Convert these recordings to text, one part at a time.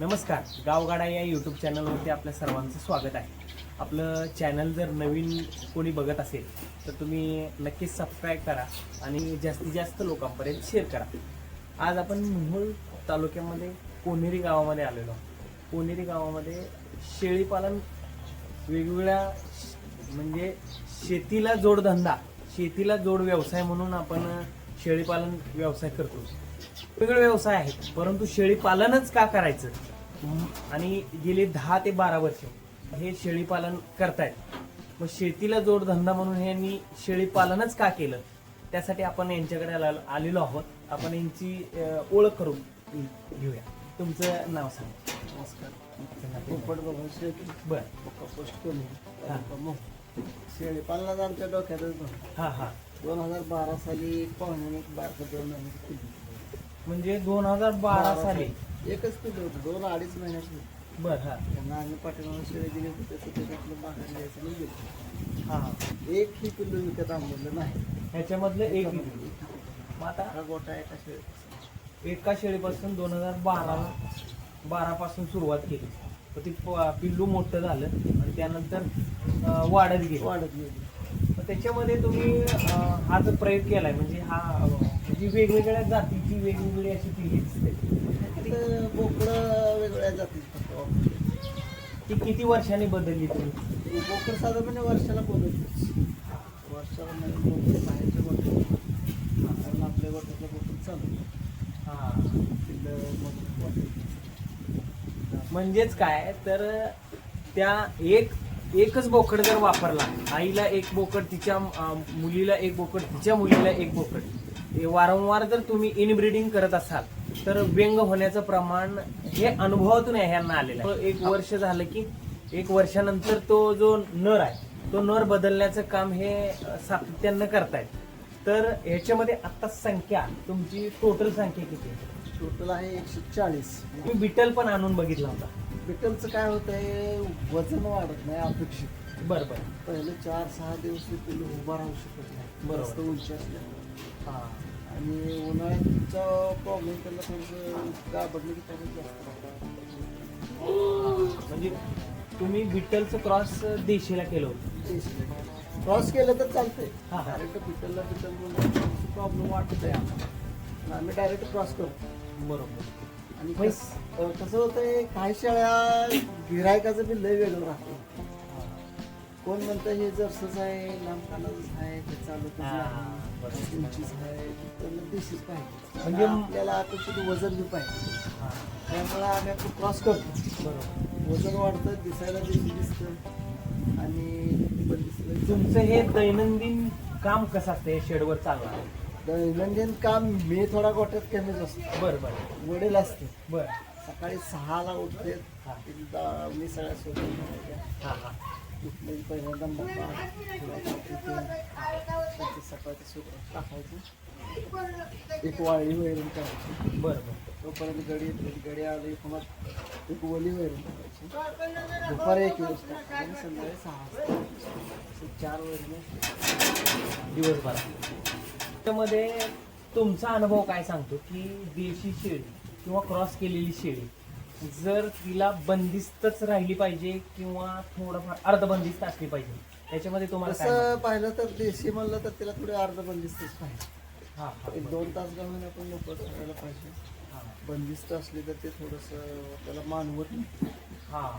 नमस्कार. गावगाडा या यूट्यूब चॅनलवरती आपल्या सर्वांचं स्वागत आहे. आपलं चॅनल जर नवीन कोणी बघत असेल तर तुम्ही नक्कीच सबस्क्राईब करा आणि जास्तीत जास्त लोकांपर्यंत शेअर करा. आज आपण मोहोळ तालुक्यामध्ये कोनेरी गावामध्ये आलेलो आहोत. कोनेरी गावामध्ये शेळीपालन वेगवेगळ्या म्हणजे शेतीला जोडधंदा शेतीला जोड व्यवसाय म्हणून आपण शेळीपालन व्यवसाय करतो. वेगवेगळे व्यवसाय आहेत. परंतु शेळीपालनच का करायचं? आणि गेले दहा ते बारा वर्ष हे शेळीपालन करतायत. मग शेतीला जोडधंदा म्हणून यांनी शेळीपालनच का केलं? त्यासाठी आपण यांच्याकडे आला- आलेलो आहोत. आपण यांची ओळख करून घेऊया. तुमचं नाव सांगा. नमस्कार. बर. शेळी पालनात आमच्या डोक्यातच हा हा. दोन हजार बारा साली पाहुण्याने एक बारकं दोन महिन्याची पिल्ली म्हणजे दोन हजार बारा साली. एकच पिल्लं होतं दोन अडीच महिन्याची बर हा. त्यांना आम्ही पाठीमागून शेळी दिली होती त्याचं त्याच्यातलं बाहेर द्यायचं म्हणून दिलं हा. हा एक ही पिल्लू विकत आणलेलं नाही. ह्याच्यामधलं एक मग आता हा गोटा एका शेळी एका शेळीपासून दोन हजार बारा बारा पासून सुरुवात केली. तर ती प- पिल्लू मोठं झालं आणि त्यानंतर अं, वाढत गेली. वाढत गेली. मग त्याच्यामध्ये तुम्ही अं, हा जो प्रयोग केलाय म्हणजे हा अं, म्हणजे वेगवेगळ्या जातीची वेगवेगळी अशी दिसते. तिथं बोकडं वेगळ्या जातीची फक्त. ती किती वर्षांनी बदलली तुम्ही बोकड साधारणपणे वर्षाला बदलतोच वर्षाला नवीन बोकड बाहेरचे बोकड कारण आपल्या बोकड चालू हा. मग वाटते. म्हणजेच काय? तर त्या एक एकच बोकड जर वापरला आईला एक बोकड तिच्या अं, मुलीला एक बोकड तिच्या मुलीला एक बोकड वारंवार जर तुम्ही इनब्रीडिंग करत असाल तर व्यंग होण्याचं प्रमाण हे अनुभवातून आहे ह्यांना आलेलं आहे. एक वर्ष झालं की एक वर्षानंतर तो जो नर आहे तो नर बदलण्याचं काम हे सातत्यानं करतायत. तर ह्याच्यामध्ये आता संख्या तुमची टोटल संख्या किती आहे? टोटल आहे एकशे चाळीस. तुम्ही बिटल पण आणून बघितला होता. बिटलचं काय होतंय वजन वाढत नाही अपेक्षित. बरं बरं. पहिले चार सहा दिवस उभा राहू शकत नाही. बरोबर. उंची असल्यामुळे. हा. आणि उन्हाळ्याचा प्रॉब्लेम त्यांना थोडंसं की त्यामुळे जास्त म्हणजे तुम्ही विठ्ठलचं क्रॉस देशीला केलं होतं. क्रॉस केलं तर चालतंय. हा, हा. डायरेक्ट बिटलला बिटल प्रॉब्लेम वाटत आहे आम्हाला. आम्ही डायरेक्ट क्रॉस करतो. बरोबर. आणि कसं होतंय काही शाळा गिरायकाचं बी लय वेगळं राहतं कोण म्हणतं हे जर्सच आहे लांब कानाच आहे हे चालतच नाही. उंचीच आहे तर देशीच पाहिजे म्हणजे आपल्याला अपेक्षित वजन बी पाहिजे. हा, त्यामुळे आम्ही आपण क्रॉस करतो. बरोबर. वजन वाढतं दिसायला देशी दिसतं. आणि पण दिसलं तुमचं हे दैनंदिन काम कसं असतं? हे शेडवर चालणार दैनंदिन काम मी थोडा गोट्यात कमीच असतो. बरं बरं. वडील असते बरं. सकाळी सहाला उठते. हा. एकदा मी सगळ्या सोबत हा हा. पहिल्यांदा मका सकाळची सुरुवात टाकायची एक वाळी वैरण करायची. बरं बरं. तोपर्यंत गडी येते गडी आली पुन्हा एक ओली वैरण करायची. दुपारी एक वेळेस टाकायची संध्याकाळी सहा वाजता. चार वैरण दिवसभरात. त्यामध्ये तुमचा अनुभव काय सांगतो की देशी शेळी किंवा क्रॉस केलेली शेळी जर तिला बंदिस्तच राहिली पाहिजे किंवा थोडंफार अर्धबंदिस्त असली पाहिजे त्याच्यामध्ये तुम्हाला काय तसं म्हणणं? पाहिलं तर देशी म्हणलं तर तिला थोडी अर्ध बंदिस्तच पाहिजे. हा, हा, एक दोन तास घालून आपण मोकळं करायला पाहिजे. हा, बंदिस्त असली तर ते थोडंसं त्याला मानवत नाही. हा.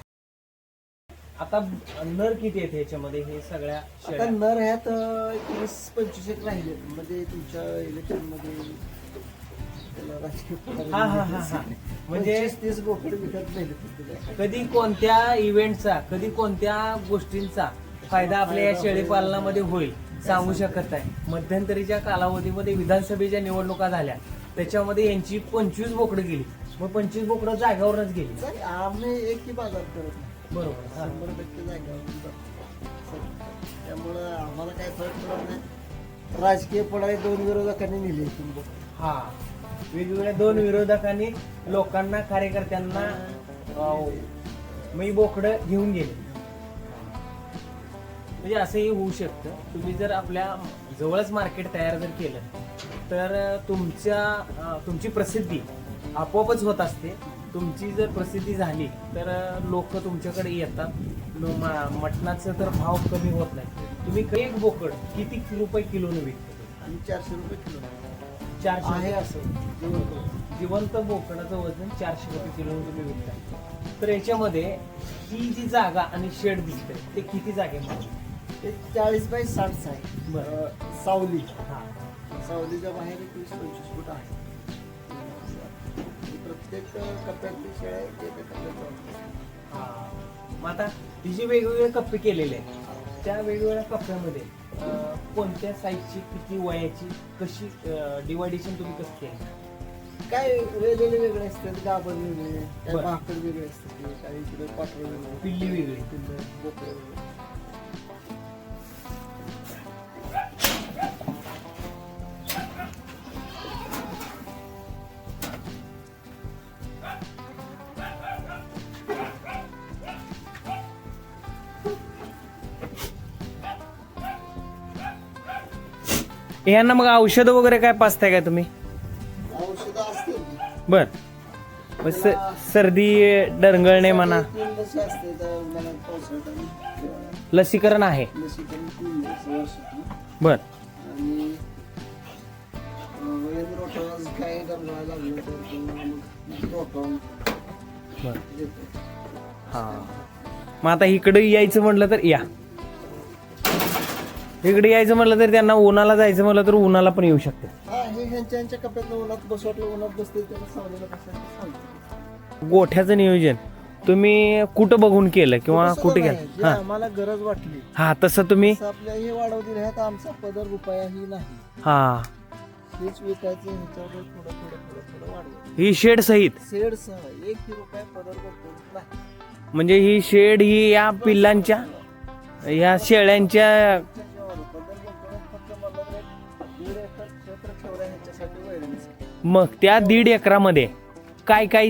आता नर किती आहेत ह्याच्यामध्ये? हे सगळ्या आता शेळ्या? नर ह्यात अं, एक वीस पंचवीस एक राहिले. म्हणजे तुमच्या इलेक्शन हा, हा, हा, हा. म्हणजे- पंचवीस तीस बोकड विकत नाही कधी कोणत्या इव्हेंटचा कधी कोणत्या गोष्टींचा फायदा आपल्या या शेळी पालनामध्ये होईल सांगू शकत नाही मध्यंतरीच्या कालावधीमध्ये विधानसभेच्या निवडणुका झाल्या त्याच्यामध्ये यांची पंचवीस बोकडं गेली मग पंचवीस बोकडं जागावरच गेली आम्ही एकही बाजार करत नाही बरोबर. शंभर टक्के जागेवर. त्यामुळं आम्हाला काय फरक पडत नाही राजकीय पुढारी दोन विरोधकांनी नेली. हा वेगवेगळ्या दोन विरोधकांनी लोकांना कार्यकर्त्यांना अं, मी बोकडं घेऊन गेले. म्हणजे असंही होऊ शकतं. तुम्ही जर आपल्या जवळच मार्केट तयार जर केलं तर तुमच्या अं, तुमची प्रसिद्धी आपोआपच होत असते. तुमची जर प्रसिद्धी झाली तर लोक तुमच्याकडे येतात. लो- म- मटणाचं तर भाव कमी होत नाही. तुम्ही एक बोकड किती रुपये किलोने विकता? आणि चारशे रुपये किलो. चारशे असं. जिवंत बोकडाचं वजन चारशे रुपये किलोने तुम्ही विकता तर याच्यामध्ये ही जी जागा आणि शेड दिसते ते किती जागेमध्ये ते चाळीस बाय साठचं आहे. बरं. सावली. हा. सावलीच्या बाहेर एक वीस पंचवीस फूट आहे. प्रत्येक कप्प्यातली शेळ्या एका कप्प्यात जाऊन हा. मग आता ही जी वेगवेगळे कप्पे केलेले आहेत त्या वेगवेगळ्या कप्प्यामध्ये कोणत्या साईजची किती वयाची कशी डिवायडेशन तुम्ही कसं केलं काय वेगवेगळे वेगळे असतात गाभण वेगळे काय बरं. भाकड वेगळे असतात काही इकडे पाठवं वेगळे पिल्ली वेगळी. पिल्लं, बोकडं वेगळे यांना मग औषधं वगैरे काय पाचताय काय तुम्ही? औषधं असतील. बर. मग स- सर्दी डरंगळणे म्हणा. तीन लसी असते पावसाळ्यात. लसीकरण आहे. लसीकरण तीन द्यायचं वर्षातून. बर. आणि अं, वैद रोटाला काय डबला लागलं तर किंवा मग रोटावून बर. देतो हा. मग आता इकडे यायचं म्हटलं तर या. इकडे यायचं म्हटलं तर त्यांना उन्हाला जायचं म्हटलं तर उन्हाला पण येऊ शकते. हा हे ह्यांच्या ह्यांच्या कप्प्यात उन्हात बस वाटलं उन्हात बसते त्याला सावलीला बसायला सांगतो गोठ्याचं नियोजन. तुम्ही कुठं बघून केलं किंवा कुठे जे हा. आम्हाला गरज वाटली. हा तसं तुम्ही आपल्या हे ह्यात आमचा पदर रुपयाही नाही. हा. हेच विकायचं ह्याच्यावर थोडं थोडं थोडं थोडं वाढवत ही शेड सहित? सेड सह एक ही रुपया पदर करतो नाही. म्हणजे ही शेड ही या पिल्लांच्या या शेळ्यांच्या मग त्या दीड एकरामध्ये काय काय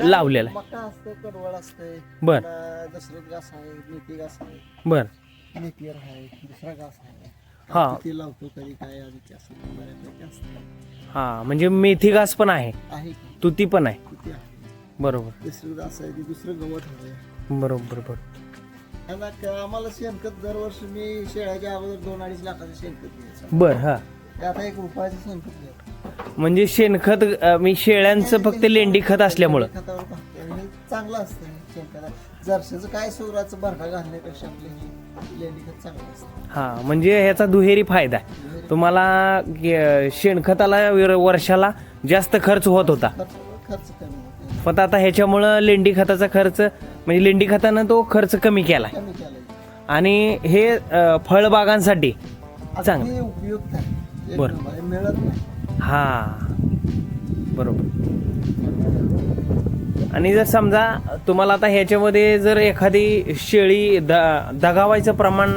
लावलेलं? आहे मका असते कडवळ असते बर. पुन्हा दशरथ घास आहे मेथी घास आहे. बर. आहे दुसरा घास आहे. हा. ते लावतो कधी काय आधी असं बऱ्यापैकी असतं. हा म्हणजे मेथी घास पण आहे. आहे की? तुती पण आहे. किती आहे. बरोबर. दशरथ घास आहे ते दुसरं गवत हवं बरोबर बरोबर. क- आम्हाला शेणखत दरवर्षी मी शेळ्याच्या अगोदर दोन अडीच लाखाचं शेणखत घ्यायचं बर हा. ते आता एक रुपयाचं शेणखत घ्यायचं म्हणजे शेणखत अं, मी शेळ्यांचं फक्त लेंडी खत असल्यामुळं. खतावर टाकते आणि हे चांगलं असतं शेणखत. जर्सीचं काय सुराचं भरडा घालण्यापेक्षा आपले हे लेंडी खत चांगलं असतं. हा म्हणजे ह्याचा दुहेरी फायदा आहे. तुम्हाला शेणखताला वर- वर्षाला जास्त खर्च होत होता. खर्च खर्च कमी होते पण आता ह्याच्यामुळं लेंडी खताचा खर्च म्हणजे लेंडी खतानं तो खर्च कमी केला कमी केलं आणि हे अं, फळबागांसाठी चांगलं. अगदी उपयुक्त आहे. एक बरं. नंबर. हे मिळत नाही. हा. बरोबर. आणि जर समजा तुम्हाला आता ह्याच्यामध्ये जर एखादी शेळी द दगावायचं प्रमाण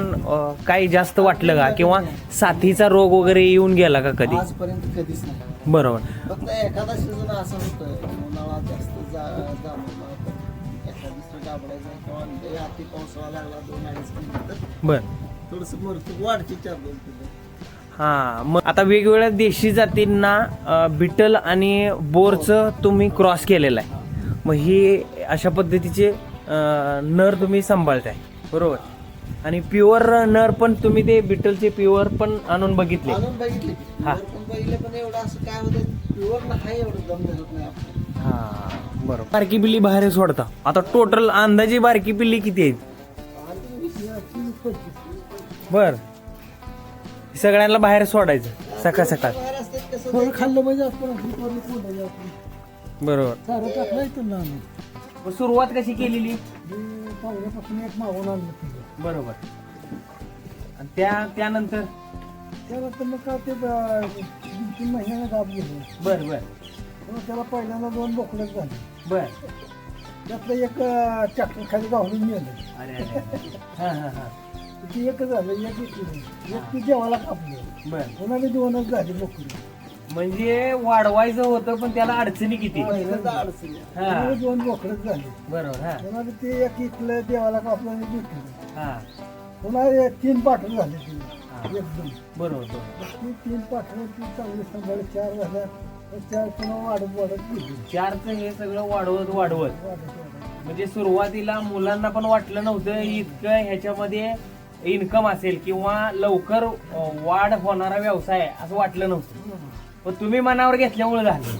काही जास्त वाटलं का? किंवा साथीचा रोग वगैरे येऊन गेला का कधी? आजपर्यंत कधीच नाही. बरोबर. फक्त एखादा सीझन असं होतं उन्हाळा जास्त जा जांभळला तर एखाद दुसरं गाबडायचं किंवा लय अति पावसाळा लागला दोन अडीच महिने तर बर. थोडंसं चार दोन हा मग आता वेगवेगळ्या देशी जातींना बिटल आणि बोरचं तुम्ही क्रॉस केलेलं आहे. मग ही अशा पद्धतीचे नर तुम्ही सांभाळताय. बरोबर? आणि प्युअर नर पण तुम्ही ते बिटलचे प्युअर पण आणून बघितले. हा. हा बरोबर. बारकी पिल्ली बाहेर सोडता. आता टोटल अंदाजे बारकी पिल्ली किती आहेत. बर. सगळ्यांना बाहेर सोडायचं सकाळ सकाळ. बाहेर असतात कसं थोडं खाल्लं म्हणजे आपण बरोबर. चारा टाकला इथून आम्ही. मग सुरुवात कशी केलेली? पाहुण्यापासून एक मागून आणलं बरोबर. आणि त्या त्यानंतर? त्यानंतर मग काय ते दोन तीन महिन्याला गाप गेले. बर बर. मग त्याला पहिल्यांदा दोन बोकडच झाले. बर. त्यातलं एक ट्रॅक्टर खाली गावून मिळालं अरे अरे. हा हा हा. ते एकच झालं एक. एक ती देवाला कापलं. बर. मी दोनच झाली बोकडी म्हणजे वाढवायचं होतं पण त्याला अडचणी किती? अडचणी हा. दोन बोकडच झाली. बरोबर हा. मी ते एक इकलं देवाला कापलं आणि विकलं हा. पुन्हा तीन पाठवून झाले हा. ती एकदम. बरोबर बरोबर. ती तीन पाठवून ती चांगली सांभाळ चार झाल्या. चार पुन्हा वाढत वाढत गेली. चारचं हे सगळं वाढवत वाढवत. वाढत वाढत. म्हणजे सुरुवातीला मुलांना पण वाटलं नव्हतं इतकं ह्याच्यामध्ये इन्कम असेल किंवा लवकर वाढ होणारा व्यवसाय आहे असं वाटलं नव्हतं. पण तुम्ही मनावर घेतल्यामुळे झालं.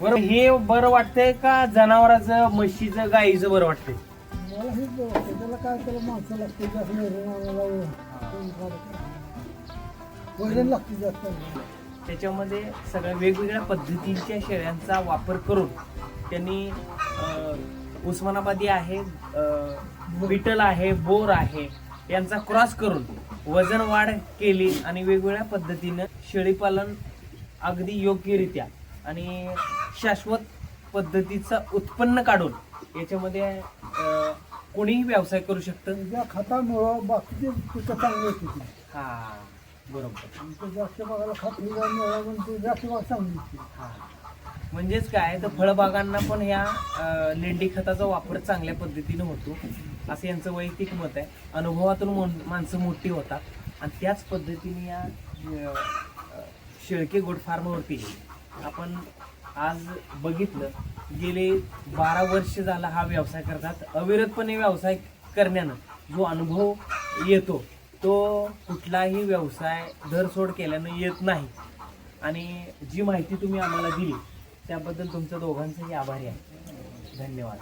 बरं हे बरं वाटतंय का जनावराचं म्हशीचं गाईचं बरं वाटतंय? मला हेच वाटतं त्याला काय त्याला माणसं लागते जास्त वजन आम्हाला वजन लागते जास्त. त्याच्यामध्ये सगळ्या वेगवेगळ्या पद्धतींच्या शेळ्यांचा वापर करून त्यांनी अं, उस्मानाबादी आहे अं, बिटल आहे बोर आहे यांचा क्रॉस करून वजन वाढ केली आणि वेगवेगळ्या पद्धतीनं शेळीपालन अगदी योग्यरित्या आणि शाश्वत पद्धतीचं उत्पन्न काढून याच्यामध्ये कोणीही व्यवसाय करू शकतं. त्याच्या खतामुळं बाकीची पिकं चांगली होती हा बरोबर. जास्त बघायला खत ते जास्त चांगली होती. हा. म्हणजेच काय तर फळबागांना पण ह्या अं, लेंडी खताचा वापर चांगल्या पद्धतीने होतो. असं यांचं वैयक्तिक मत आहे. अनुभवातून माणसं मोठी होतात. आणि त्याच पद्धतीने या शेळके गोड फार्मवरती आपण आज बघितलं गेले बारा वर्ष झाला हा व्यवसाय करतात. अविरतपणे व्यवसाय करण्यानं जो अनुभव येतो तो कुठलाही व्यवसाय धरसोड केल्यानं येत नाही. आणि जी माहिती तुम्ही आम्हाला दिली त्याबद्दल तुमच्या दोघांचंही आभारी आहे. धन्यवाद.